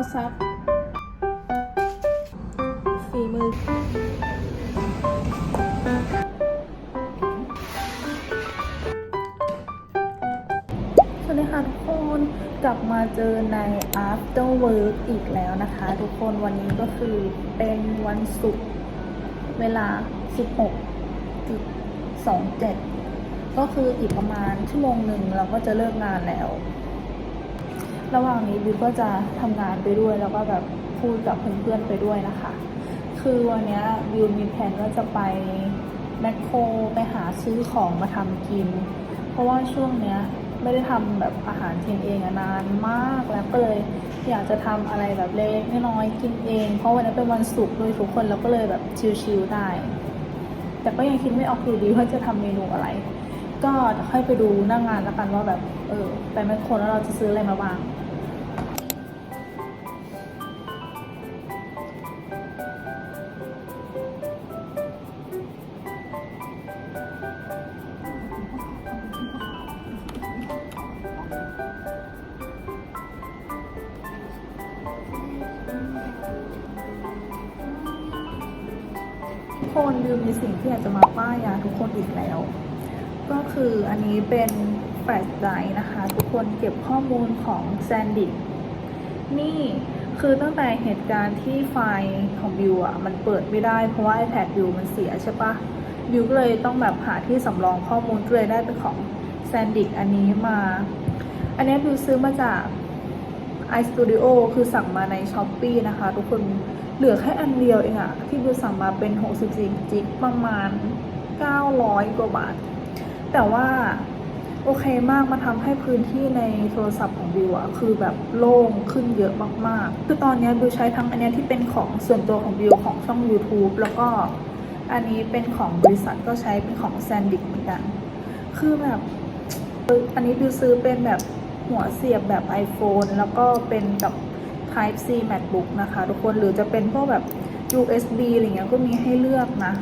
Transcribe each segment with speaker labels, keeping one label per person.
Speaker 1: อซับฝีมือสวัสดีค่ะทุกคนกลับมาเจอใน after work อีกแล้วนะคะ ทุกคนวันนี้ก็คือเป็นวันศุกร์เวลา 16.27 ก็คืออีกประมาณชั่วโมงหนึ่งเราก็จะเลิกงานแล้ว ระหว่างนี้บิวก็จะทำงานไปด้วย แล้วก็แบบพูดกับเพื่อนๆไปด้วยนะคะ คือวันนี้บิวมีแผนว่าจะไปแมคโครไปหาซื้อของมาทำกิน เพราะว่าช่วงเนี้ยไม่ได้ทำแบบอาหารกินเองนานมากแล้วก็เลยอยากจะทำอะไรแบบเล็กน้อยกินเอง เพราะวันนี้เป็นวันศุกร์ด้วยทุกคนเราก็เลยแบบชิลๆได้ แต่ก็ยังคิดไม่ออกอยู่ดีว่าจะทำเมนูอะไร ก็ค่อยไปดูหน้างงานแล้วกันว่าแบบเออไปแมคโครแล้วเราจะซื้ออะไรมาบ้าง คนลืมมีสิ่งที่อยากจะมาป้ายยาทุกคนอีกแล้ว ก็คืออันนี้เป็นแฟลชไดร์นะคะ ทุกคนเก็บข้อมูลของแซนดิกนี่คือตั้งแต่เหตุการณ์ที่ไฟล์ของบิวอะมันเปิดไม่ได้เพราะว่า iPad บิวมันเสียใช่ปะบิวก็เลยต้องแบบหาที่สำรองข้อมูลก็เลยได้เป็นของแซนดิกอันนี้มา อันนี้บิวซื้อมาจาก iStudio คือสั่งมาใน s h อ p e e นะคะ ทุกคน เหลือแค่อันเดียวเองอะที่บิวสั่งมาเป็น 64จิกประมาณ 900 กว่าบาท แต่ว่าโอเคมากมาทำให้พื้นที่ในโทรศัพท์ของบิวอะคือแบบโล่งขึ้นเยอะมากๆ คือตอนเนี้ยบิวใช้ทั้งอันเนี้ยที่เป็นของส่วนตัวของบิวของช่อง YouTube แล้วก็อันนี้เป็นของบริษัทก็ใช้เป็นของแซนดิกเหมือนกัน คือแบบอันนี้บิวซื้อเป็นแบบหัวเสียบแบบ iPhone แล้วก็เป็นกับ Type C MacBook นะคะ ทุกคนหรือจะเป็นพวกแบบ USB อะไรเงี้ยก็มีให้เลือกนะ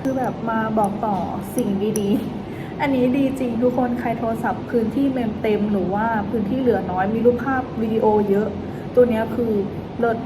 Speaker 1: คือแบบมาบอกต่อสิ่งดีๆ อันนี้ดีจริงทุกคนใครโทรศัพท์พื้นที่เมมเต็มหรือว่าพื้นที่เหลือน้อยมีรูปภาพวิดีโอเยอะ ตัวนี้คือเลิศ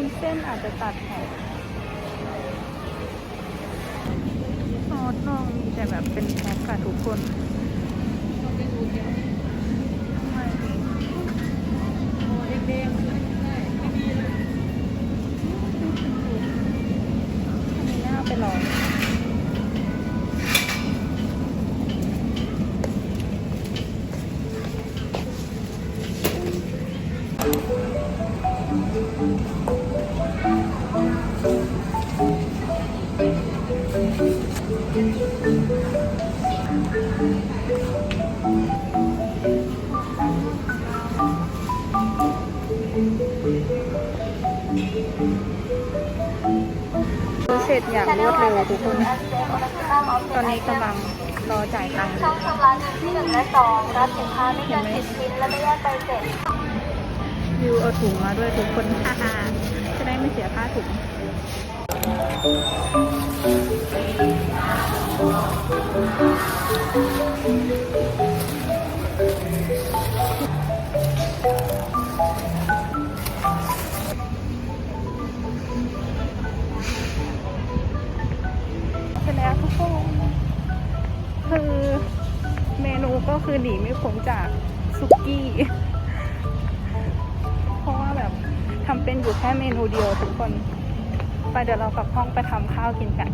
Speaker 1: วุ้นเส้นอาจจะตัดแถวซอสนองมีแต่แบบเป็นแพ็คค่ะทุกคนทำไมอัน สร็จอย่างรวดเร็วทุกคน ตอนนี้กำลังรอจ่ายตังค์อยู่
Speaker 2: ช่องชำระเงินที่หนึ่งและสองรับสินค้าไม่เกินสิบชิ้นและไม่แยกใบเสร็จ
Speaker 1: วิวเอาถุงมาด้วยทุกคนฮ่าๆจะได้ไม่เสียค่าถุงเหนีไม่พ้นจากซุกี้ เพราะว่าแบบทำเป็นอยู่แค่เมนูเดียวทุกคน ไปเดี๋ยวเรากลับห้องไปทำข้าวกินกัน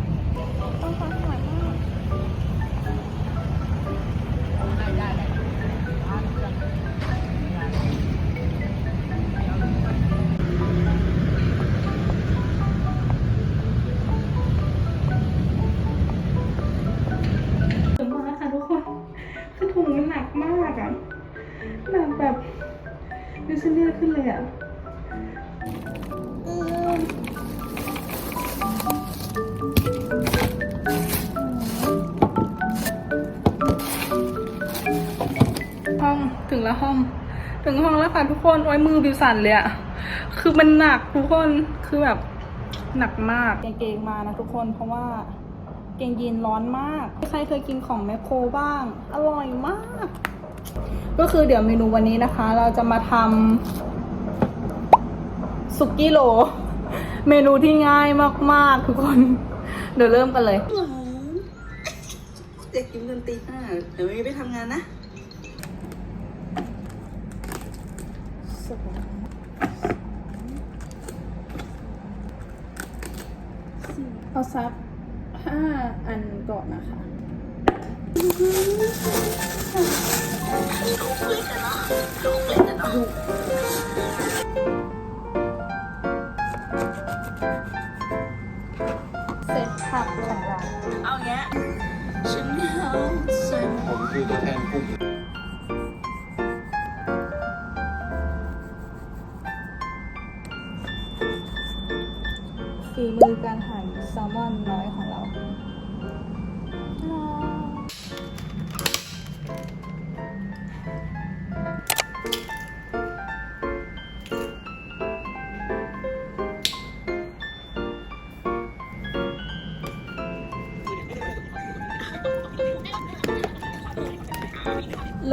Speaker 1: ล้วห้อง ถึงห้องแล้วค่ะทุกคนโอ้ยมือบิวสันเลยอะคือมันหนักทุกคนคือแบบหนักมากเกงมานะทุกคนเพราะว่าเกงยีนร้อนมาก ใครเคยกินของแมคโครบ้าง อร่อยมาก ก็คือเดี๋ยวเมนูวันนี้นะคะ เราจะมาทำสุกี้โล เมนูที่ง่ายมากๆ ทุกคน เดี๋ยวเริ่มกันเลย
Speaker 3: เด็กกินกันตีห้าเดี๋ยวไม่ไปทำงานนะ
Speaker 1: เอาซักห้าอันก่อนนะคะเ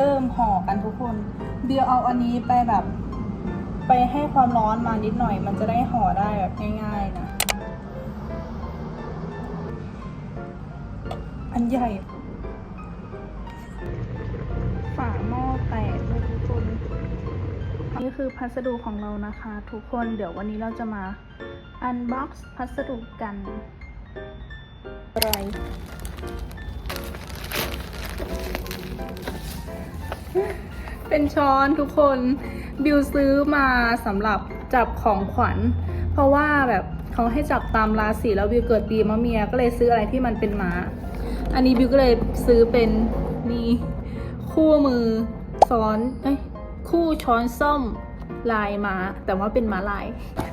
Speaker 1: ริ่
Speaker 4: ม
Speaker 1: ห่อกันทุกคนเบียร์เอาอันนี้ไปแบบ ไปให้ความร้อนมานิดหน่อย มันจะได้ห่อได้แบบง่ายๆนะ อันใหญ่ ฝาหม้อแตกทุกคน นี่คือพัสดุของเรานะคะ ทุกคน เดี๋ยววันนี้เราจะมาอันบ็อกซ์พัสดุกันอะไร เป็นช้อนทุกคนบิวซื้อมาสำหรับจับของขวัญ เพราะว่าแบบเขาให้จับตามราศีแล้วบิวเกิดปีมะเมียก็เลยซื้ออะไรที่มันเป็นม้า อันนี้บิวก็เลยซื้อเป็นนี่คู่มือซ้อนเอ้ยคู่ช้อนส้อมลายม้าแต่ว่าเป็นม้าลาย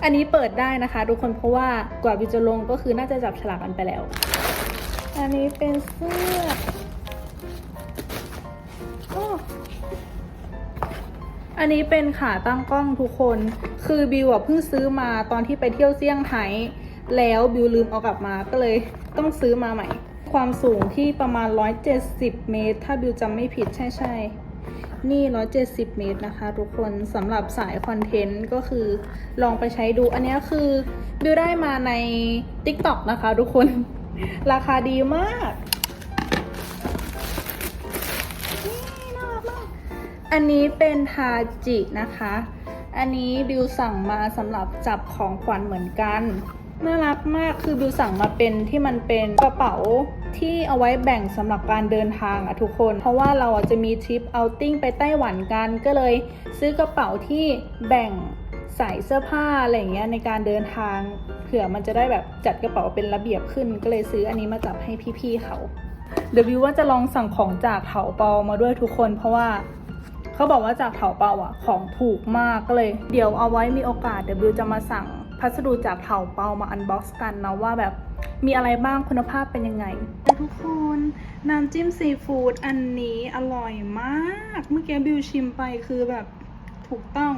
Speaker 1: อันนี้เปิดได้นะคะ ทุกคนเพราะว่ากว่าบิวจะลงก็คือน่าจะจับฉลากกันไปแล้ว อันนี้เป็นเสื้อ อันนี้เป็นขาตั้งกล้องทุกคน คือบิวอะเพิ่งซื้อมาตอนที่ไปเที่ยวเซี่ยงไฮ้แล้วบิวลืมเอากลับมาก็เลยต้องซื้อมาใหม่ ความสูงที่ประมาณ 170 เมตร ถ้าบิวจำไม่ผิดใช่ใช่นี่ 170 เมตรนะคะ ทุกคนสำหรับสายคอนเทนต์ก็คือลองไปใช้ดู อันนี้คือบิวได้มาใน TikTok นะคะ ทุกคน ราคาดีมาก อันนี้เป็นทาจินะคะ อันนี้บิวสั่งมาสำหรับจับของขวัญเหมือนกันน่ารักมากคือบิวสั่งมาเป็นที่มันเป็นกระเป๋าที่เอาไว้แบ่งสำหรับการเดินทางอะทุกคน เพราะว่าเราอะจะมีทริปเอาติ้งไปไต้หวันกัน ก็เลยซื้อกระเป๋าที่แบ่งใส่เสื้อผ้าอะไรอย่างเงี้ยในการเดินทาง เผื่อมันจะได้แบบจัดกระเป๋าเป็นระเบียบขึ้น ก็เลยซื้ออันนี้มาจับให้พี่ๆเขาเดี๋ยวบิวว่าจะลองสั่งของจากเถาเปามาด้วยทุกคน เพราะว่า เขาบอกว่าจากเถาเปาอะของถูกมากก็เลย เดี๋ยวเอาไว้มีโอกาสเดี๋ยวบิวจะมาสั่งพัสดุจากเถาเปามาอันบ็อกซ์กันนะว่าแบบมีอะไรบ้างคุณภาพเป็นยังไงทุกคนน้ำจิ้มซีฟู้ดอันนี้อร่อยมาก เมื่อกี้บิวชิมไปคือแบบถูกต้อง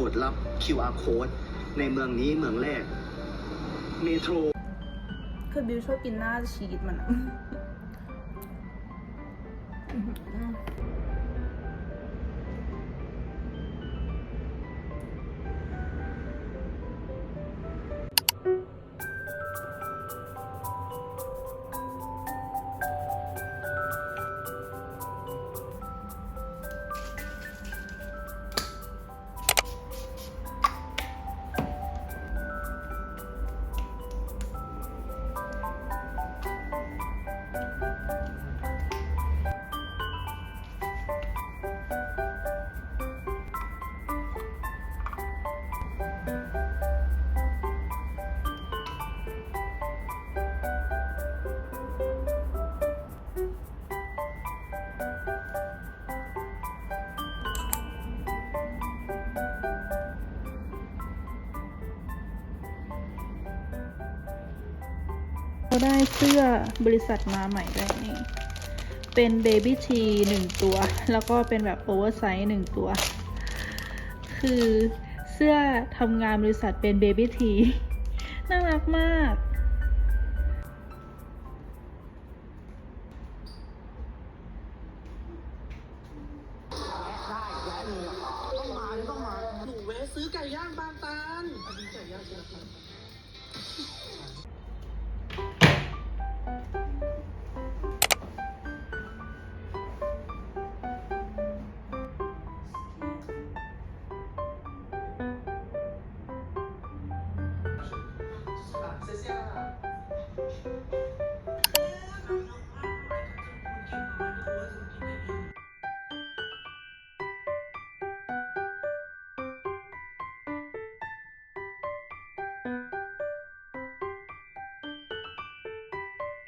Speaker 4: กดรับ QR code ในเมืองนี้เมืองแรก เมโทร
Speaker 1: คือบิวชอบกินหน้าชีสมันอะ เราได้เสื้อบริษัทมาใหม่ด้วยนี่ เป็นเบบี้ชีหนึ่งตัว แล้วก็เป็นแบบโอเวอร์ไซส์หนึ่งตัว คือเสื้อทำงานบริษัทเป็นเบบี้ทีน่ารักมาก